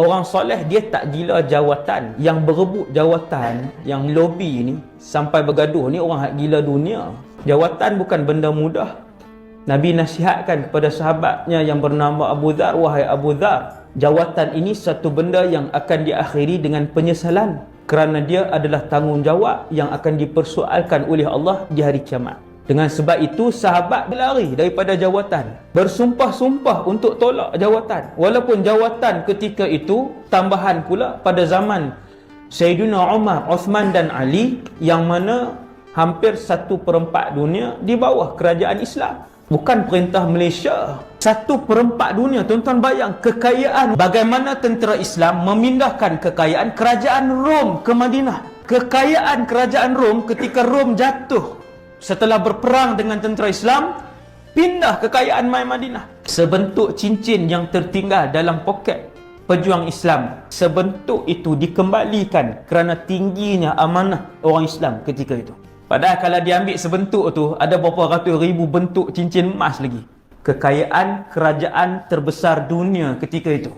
Orang soleh dia tak gila jawatan. Yang berebut jawatan, yang lobby ni, sampai bergaduh ni orang gila dunia. Jawatan bukan benda mudah. Nabi nasihatkan kepada sahabatnya yang bernama Abu Dhar, wahai Abu Dhar, jawatan ini satu benda yang akan diakhiri dengan penyesalan kerana dia adalah tanggungjawab yang akan dipersoalkan oleh Allah di hari kiamat. Dengan sebab itu sahabat berlari daripada jawatan. Bersumpah-sumpah untuk tolak jawatan. Walaupun jawatan ketika itu tambahan pula pada zaman Sayyidina Umar, Osman dan Ali yang mana hampir satu perempat dunia di bawah kerajaan Islam. Bukan perintah Malaysia. Satu perempat dunia. Tuan-tuan bayang kekayaan bagaimana tentera Islam memindahkan kekayaan kerajaan Rom ke Madinah. Kekayaan kerajaan Rom ketika Rom jatuh setelah berperang dengan tentera Islam pindah kekayaan mai Madinah. Sebentuk cincin yang tertinggal dalam poket pejuang Islam. Sebentuk itu dikembalikan kerana tingginya amanah orang Islam ketika itu. Padahal kalau diambil sebentuk tu ada berapa ratus ribu bentuk cincin emas lagi. Kekayaan kerajaan terbesar dunia ketika itu